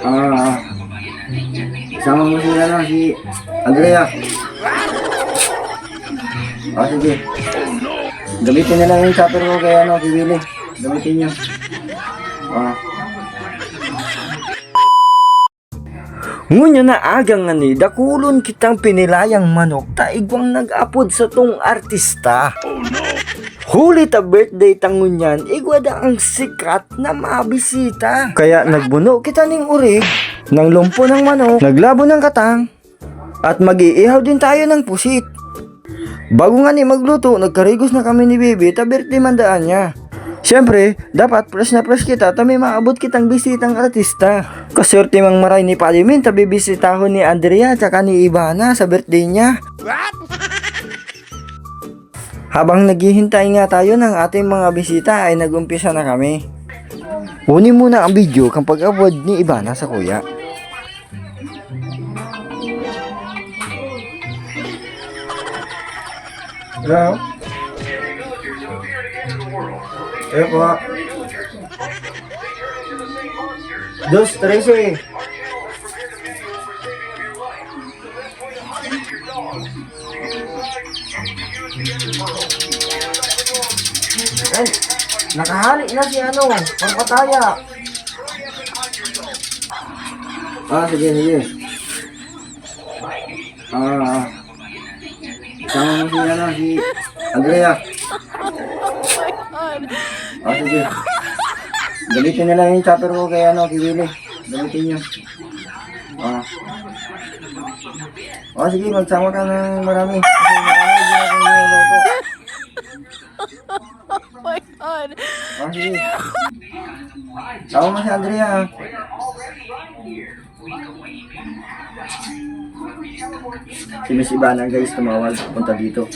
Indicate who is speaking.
Speaker 1: Ah, sama mo si ano, si Andrea. Ah, sige. Gamitin na lang yung chopper ko kay ano, kay Willie. Gamitin niyo. Ah.
Speaker 2: Ngunya na agang nga ni, dakulon kitang pinilayang manok taigwang nag-apod sa tong artista. Huli ta birthday tangunyan, igwada ang sikat na mabisita. Kaya nagbuno kita ning urig, ng lumpo ng manok, naglabo ng katang, at mag-iihaw din tayo ng pusit. Bago nga ni magluto, nagkarigos na kami ni Bibi, ta birthday mandaan niya. Siyempre, dapat fresh na fresh kita, ta may maabot kitang bisitang artista. Kaswerte mang maray ni Palimin, ta bibisitahon ni Andrea tsaka ni Ivana sa birthday niya. Habang naghihintay nga tayo ng ating mga bisita ay nagumpisa na kami. Kunin muna ang video kang pag-upload ni Ivana sa kuya.
Speaker 1: Hello? Hello po. Dos, Tracy. Ay, nakahali na si ano, pangpataya. Ah, sige, sige. Ah, sama mo si ano, si Andrea. Ah, sige. Gamitin na lang yung chopper ko kay ano, kay Willie. Gamitin niyo. Ah. Ah, sige, magsama ka ng marami. Kasi marami din ako niluluto. Ah, sige. Sama mo si Andrea. Si Miss Ivana guys, tumawag. Punta dito.